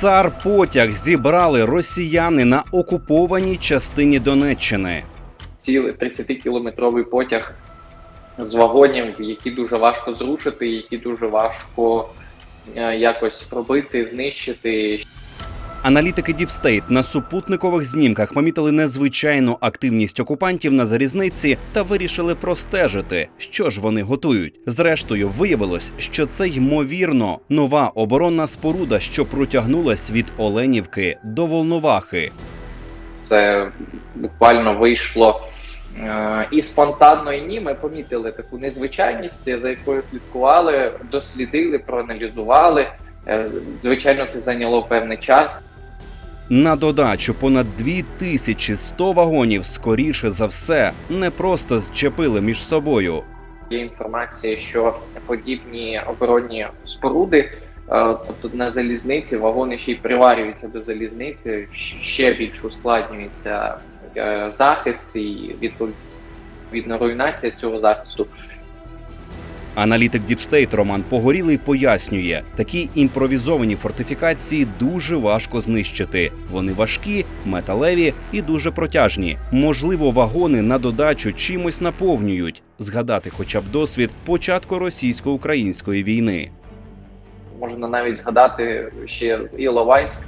Цар потяг зібрали росіяни на окупованій частині Донеччини. цілий 30-кілометровий потяг з вагонів, які дуже важко зрушити, які дуже важко е, якось пробити, знищити. Аналітики Deep State на супутникових знімках помітили незвичайну активність окупантів на залізниці та вирішили простежити, що ж вони готують. Зрештою, виявилось, що це ймовірно нова оборонна споруда, що протягнулась від Оленівки до Волновахи. Це буквально вийшло е, і спонтанно, і ні. Ми помітили таку незвичайність, за якою слідкували, дослідили, проаналізували. Е, Звичайно, це зайняло певний час. На додачу понад 2100 вагонів, скоріше за все, не просто зчепили між собою. Є інформація, що подібні оборонні споруди, е, тобто на залізниці, вагони ще й приварюються до залізниці, ще більш ускладнюється е, захист і відповідно руйнація цього захисту. Аналітик State Роман Погорілий пояснює, такі імпровізовані фортифікації дуже важко знищити. Вони важкі, металеві і дуже протяжні. Можливо, вагони на додачу чимось наповнюють. Згадати, хоча б досвід початку російсько-української війни. Можна навіть згадати ще Іловайськ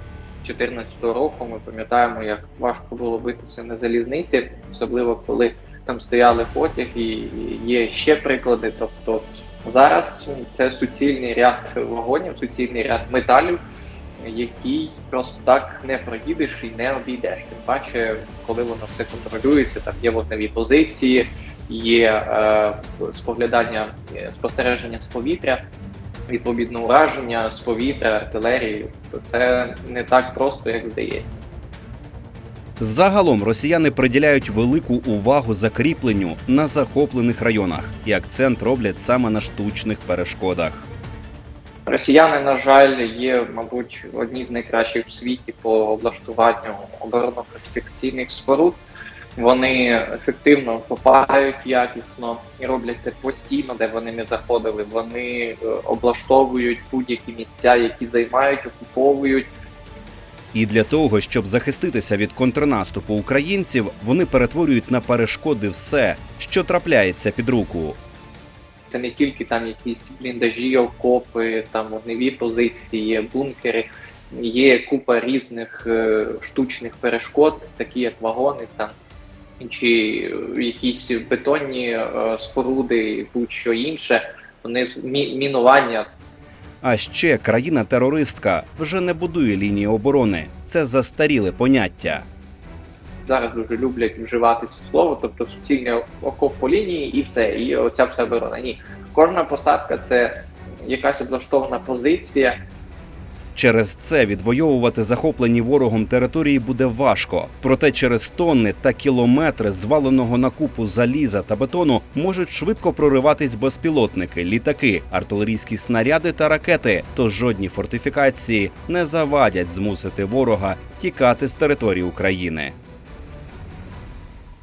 2014 року. Ми пам'ятаємо, як важко було битися на залізниці, особливо коли там стояли потяг, і є ще приклади. Тобто зараз це суцільний ряд вагонів, суцільний ряд металів, який просто так не проїдеш і не обійдеш. Тим паче, коли воно все контролюється, там є вогневі позиції, є е, споглядання, е, спостереження з повітря відповідно ураження з повітря, артилерії, то це не так просто, як здається. Загалом росіяни приділяють велику увагу закріпленню на захоплених районах і акцент роблять саме на штучних перешкодах. Росіяни, на жаль, є, мабуть, одні з найкращих в світі по облаштуванню оборонно-фортифікаційних споруд. Вони ефективно копають якісно і роблять це постійно, де вони не заходили. Вони е, облаштовують будь-які місця, які займають, окуповують. І для того, щоб захиститися від контрнаступу українців, вони перетворюють на перешкоди все, що трапляється під руку. Це не тільки там якісь бліндажі, окопи, там вогневі позиції, бункери. Є купа різних е, штучних перешкод, такі як вагони, там чи якісь бетонні е, споруди, будь-що інше. Вони мінування. А ще країна-терористка вже не будує лінії оборони. Це застаріле поняття. Зараз дуже люблять вживати це слово, тобто суцільне окоп по лінії і все, і оця вся оборона. Ні, кожна посадка це якась облаштована позиція, Через це відвоювати захоплені ворогом території буде важко. Проте через тонни та кілометри зваленого на купу заліза та бетону можуть швидко прориватись безпілотники, літаки, артилерійські снаряди та ракети. Тож жодні фортифікації не завадять змусити ворога тікати з території України.